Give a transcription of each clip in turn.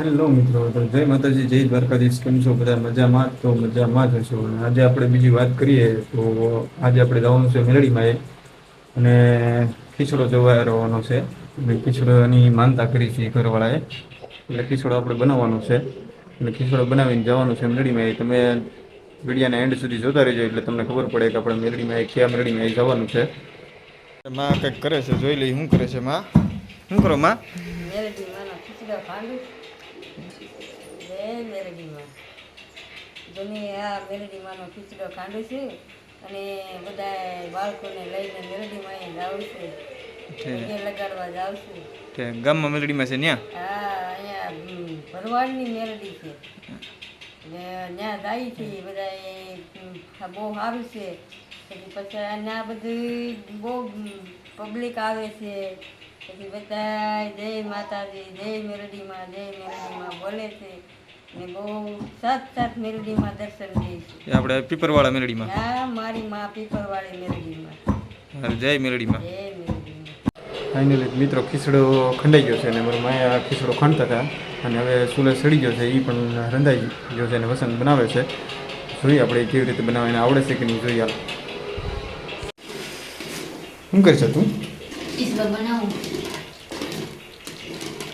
Hello મિત્રો, તો જય માતાજી, જય દ્વારકાધીશ, કેમ છો? બધા મજામાં તો મજામાં જ હશો. આજે આપણે બીજી વાત કરીએ, તો આજે આપણે જવાનું છે મેલડીમાં એ અને ખીચડો જોવા રહેવાનો છે. એટલે ખીચડોની માનતા કરી છે ઘરવાળાએ. એટલે ખીચડો આપણે બનાવવાનો છે. એટલે ખીચડો બનાવીને જવાનું છે મેલડીમાં એ તમે વિડીયાના એન્ડ સુધી જોતા રહેજો, એટલે તમને ખબર પડે કે આપણે મેલડીમાં કયા મેલડીમાં જવાનું છે. માં કંઈક કરે છે, જોઈ લઈ શું કરે છે માં? શું કરો માં? જય મેરડીમાં. આ મેરડીમાંનો ખીચડો ખાંડું છે અને બધા બાળકોને લઈને મેરડીમાં જાઉં છું. લગાડવા જાઉં છું. ગામમાં મેરડીમાં છે ત્યાં હા અહીંયા ભરવાડની મેરડી છે. ને ત્યાં જાય છે બધા બહુ સારું છે. પછી પછી ત્યાં બધું બહુ પબ્લિક આવે છે. પછી બધા જય માતાજી જય મેરડીમાં જય મેરડીમાં બોલે છે. ને બહુ સાત સાત મેરડીમાં દર્શન દે આપણે પીપરવાળા મેલડીમાં? આ મારી મા પીપરવાળી મેરડીમાં જય મેલડીમાં. જય મેરડીમાં ફાઇનલી મિત્રો ખીચડો ખંડાઈ ગયો છે અને મારા માયા ખીચડો ખંડતા હતા. અને હવે સુલે સડી ગયો છે એ પણ રંધાઈ ગયો છે અને વસંત બનાવે છે. જોઈએ આપણે કેવી રીતે બનાવીને આવડે છે કે નહીં જોઈએ હાલ. શું છે તું?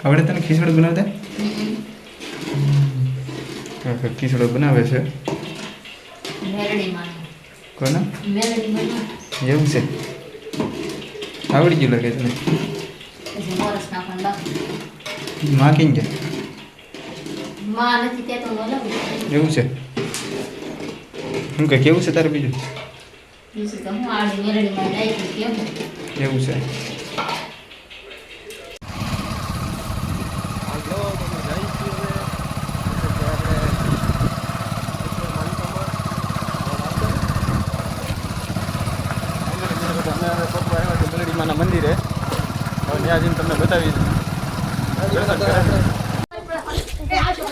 આવડે તને ખીચડો બનાવતા? હા, ખીચડો બનાવે છે. કોને? એવું છે. આવડી ગયું લાગે તને છે? માં કેમ હલાવું એવું છે. શું કે કેવું છે તારે બીજું? એવું છે મંદિરે ત્યાં જઈને તમને બતાવી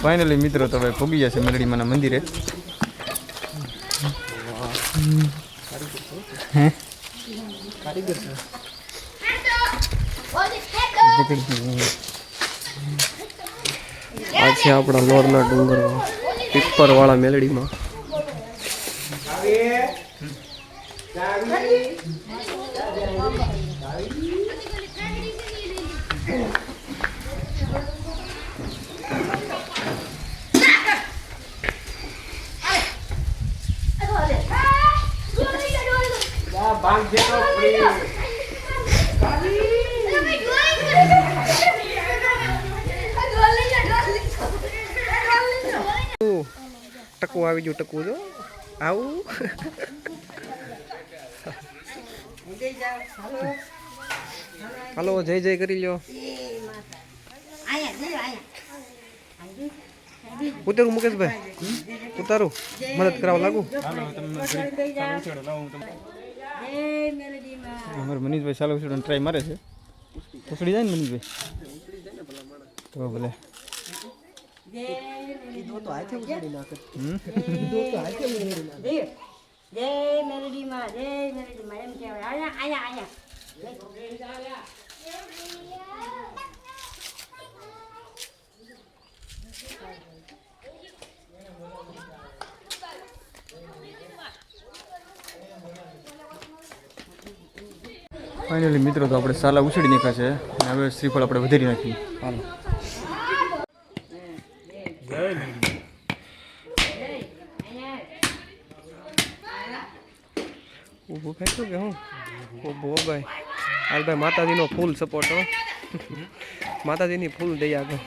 ફાઇનલી મિત્રો તો હવે ભોગી ગયા છે મેલડીમાના મંદિરે. હે? આ છે આપણા લોરના ડુંગરમાં પીપરવાળા મેલડીમાં. ટકું આવી ગયું ટકું જો. આવું. હાલો જય જય કરી લ્યો. ઉતારું મુકેશભાઈ. ઉતારું. મદદ કરાવવા લાગુ? અમારે મનીષભાઈ ચાલુ છે ટ્રાય મારે છે. ઉસળી જાય ને મનીષભાઈ? તો ભલે. જય મેલડી માં જય મેલડી માં એમ કહેવાય. આયા આયા અહીંયા. ફાઇનલી મિત્રો, તો આપણે સાલા ઉછળી નાખ્યા છે. અને હવે શ્રીફળ આપણે વધારી નાખીએ. હાલો. ઊભું ખેંચો કે હું. ઊભો, ભાઈ. હાલ ભાઈ માતાજીનો ફૂલ સપોર્ટ હો. માતાજીની ફૂલ દઈ આગળ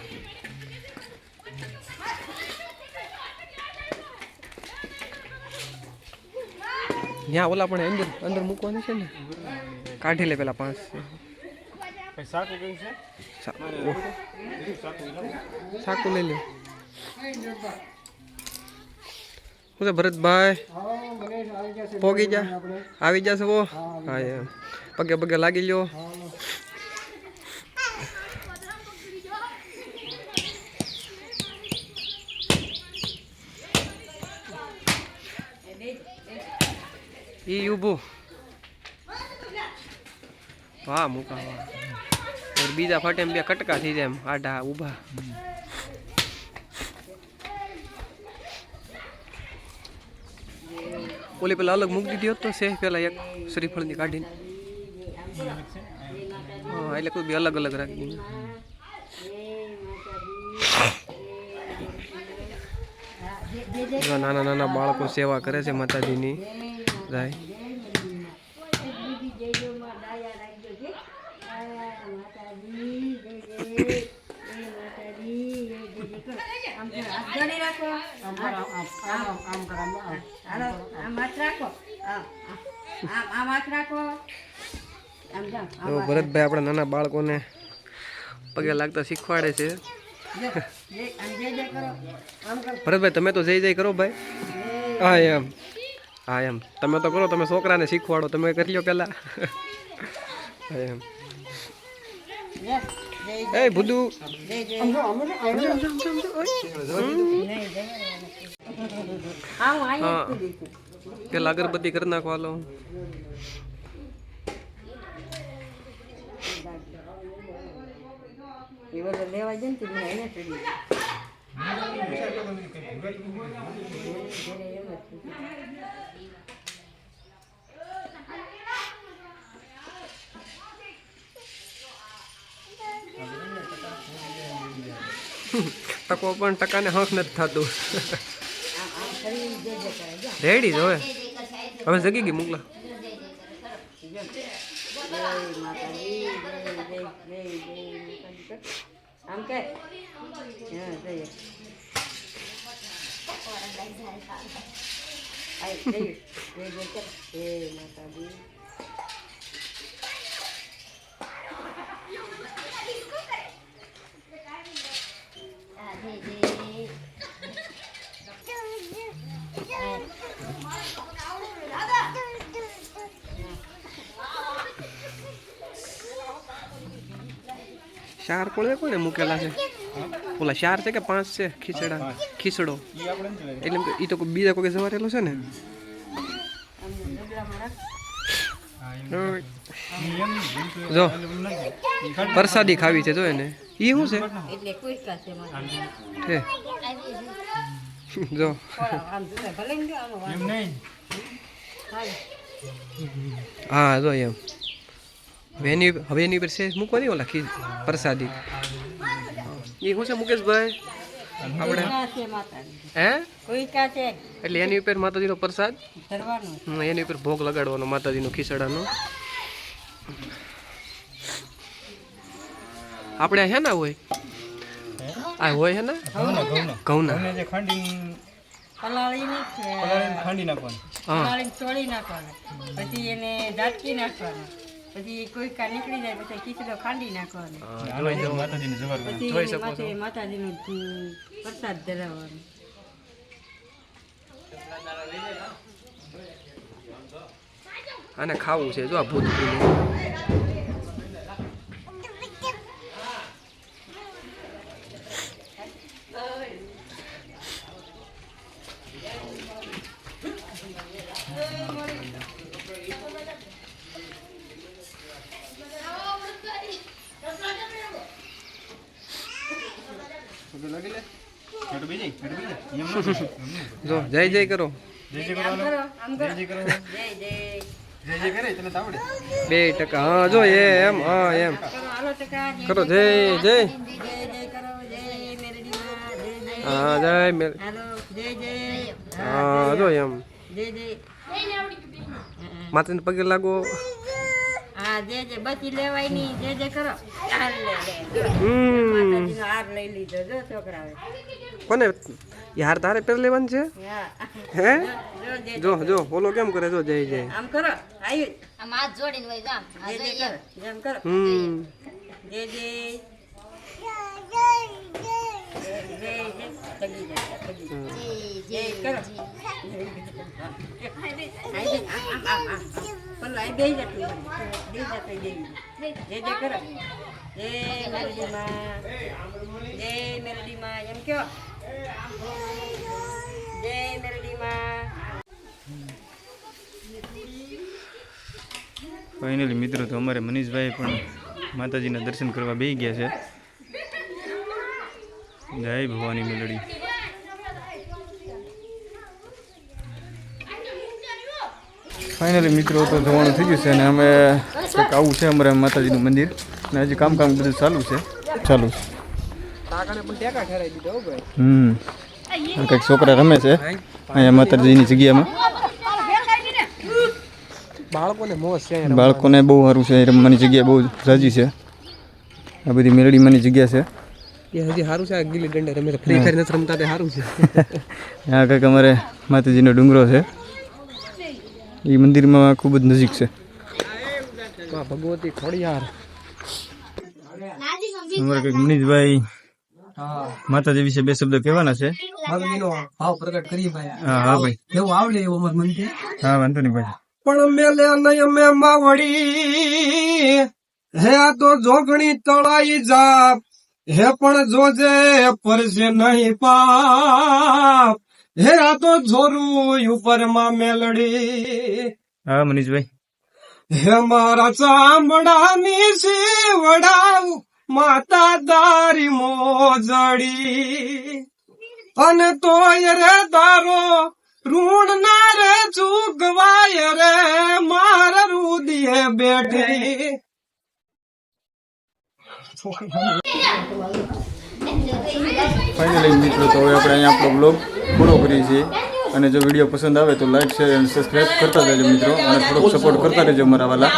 ત્યાં ઓલા પણ અંદર અંદર મૂકવાની છે ને? કાઢી લે પેલા પાંચ. સાકુ સાકું લઈ લે. શું છે ભરતભાઈ પોગી જા. આવી જશે વો હા એમ. pagabagal lagi lyo iubo wah muka berbeda fat yang biar ketika jam ada ubah Oleh pelalak mukti dia tuh sih layak. sering pelan dikadin. હા એટલે કોઈ બી અલગ અલગ રાખી દીધી નાના નાના બાળકો સેવા કરે છે માતાજીની જાય તો ભરતભાઈ આપણા નાના બાળકોને પગે લાગતા શીખવાડે છે. ભરતભાઈ તમે તો જઈ જઈ કરો ભાઈ. હા એમ. હા એમ. તમે તો કરો તમે છોકરાને શીખવાડો. તમે કરી લો પહેલા. હા એમ. એ ભૂદુ. પેલા અગરબત્તી કરી નાખો હાલો. એ બધો લેવા જાય ને તો મને એને ચડી ટકો પણ ટકાને હક નથી થતું. રેડી જ હવે. હવે જગી ગઈ મોકલા આમ કે? હા જઈએ. આય જઈએ. જય કર હે માતાજી. ચાર કોણે કોને મૂકેલા છે? ઓલા ચાર છે કે પાંચ છે? ખીચડા. ખીચડો. એટલે એ તો બીજા કોઈ સવારેલો છે ને? જો. પ્રસાદી ખાવી છે જો એને. એ શું છે? જો. હા જો એમ. હવે એની હવે એની પર શેષ મૂકવાની ઓલા ખીર પ્રસાદી. એ શું છે મુકેશભાઈ? આપણે હે? એટલે એની ઉપર માતાજીનો પ્રસાદ? એની ઉપર ભોગ લગાડવાનો માતાજીનો ખીચડાનો આપણે હે ના હોય? આ હોય હે ને ઘઉંના. જે ખાંડી નાખવાનું. પછી એને દાટકી નાખવાનું. પછી કોઈ કા નીકળી જાય પછી ખીચડો ખાંડી નાખવાનો. જોઈ. માતાજીને પછી જોઈ શકો માથે માતાજીનો પ્રસાદ ધરાવવાનો. અને ખાવું છે જો આ ભૂત જો જય જય કરો. બે ટકા. હા જો એમ હા એમ. કરો જય જય હા જય મેલ હા જો એમ. માતાને પગે લાગો. હા જે જે બચી લેવાય નહીં જે જે કરો. હાર લઈ લે માતાજીનો હાર લઈ લીધો જો છોકરાએ કોને? યાર તારે પેર લેવાનું છે? હે. જો જો બોલો કેમ કરે? જો જય જય. આમ કરો આયુ. આમ હાથ જોડીને વઈ જામ આ જે જે કરો જેમ કરો. હમ. જે જે. જય, કરો. મેલડીમાં. ફાઇનલી મિત્રો, તો અમારે મનીષભાઈ પણ માતાજીના દર્શન કરવા બેસી ગયા છે. જય ભવાની મેલડી. ફાઇનલી મિત્રો તો જોવાનું થઈ ગયું છે અને અમે કંઈક આવું છે અમારે માતાજીનું મંદિર. અને હજી કામકામ બધું ચાલુ છે. ચાલુ હમ. કંઈક છોકરા રમે છે અહીંયા માતાજીની જગ્યામાં. બાળકોને બહુ સારું છે રમવાની જગ્યા બહુ સાજી છે. આ બધી મેલડીમાંની જગ્યા છે. એ હજી સારું છે આ ગીલી દંડા રમે ફ્રી ફાયર નથી રમતા તે સારું છે. આ કંઈક અમારે માતાજીનો ડુંગરો છે. એ મંદિરમાં ખૂબ જ નજીક છે. માં ભગવતી ખોડિયાર અમારે કંઈક મનીષભાઈ માતાજી વિશે બે શબ્દ કહેવાના છે. ભાવ પ્રગટ કરી ભાઈ. હા હા ભાઈ. એવું આવડે એવું અમાર મંદિર? હા વાંધો નહીં ભાઈ. પણ મેલે નહીં અમે માવડી. હે આ તો જોગણી તળાઈ જા હે પણ જોજે પરસે નહીં પાપ. હે આ તો જોરું ઉપરમાં મેલડી. હા મનીષભાઈ. હે મારા ચામડાની શિવડાવ માતા દારી મોજડી. અને તોય રે તારો ઋણ ના રે ચૂકવાય રે માર રૂદીએ બેઠી. ફાઇનલી મિત્રો, તો હવે આપણે અહીંયા આપણો બ્લોગ પૂરો કરીએ છીએ. અને જો વીડિયો પસંદ આવે તો લાઈક શેર અને સબસ્ક્રાઈબ કરતા રહેજો મિત્રો. અને થોડોક સપોર્ટ કરતા રહેજો મારા વાલા.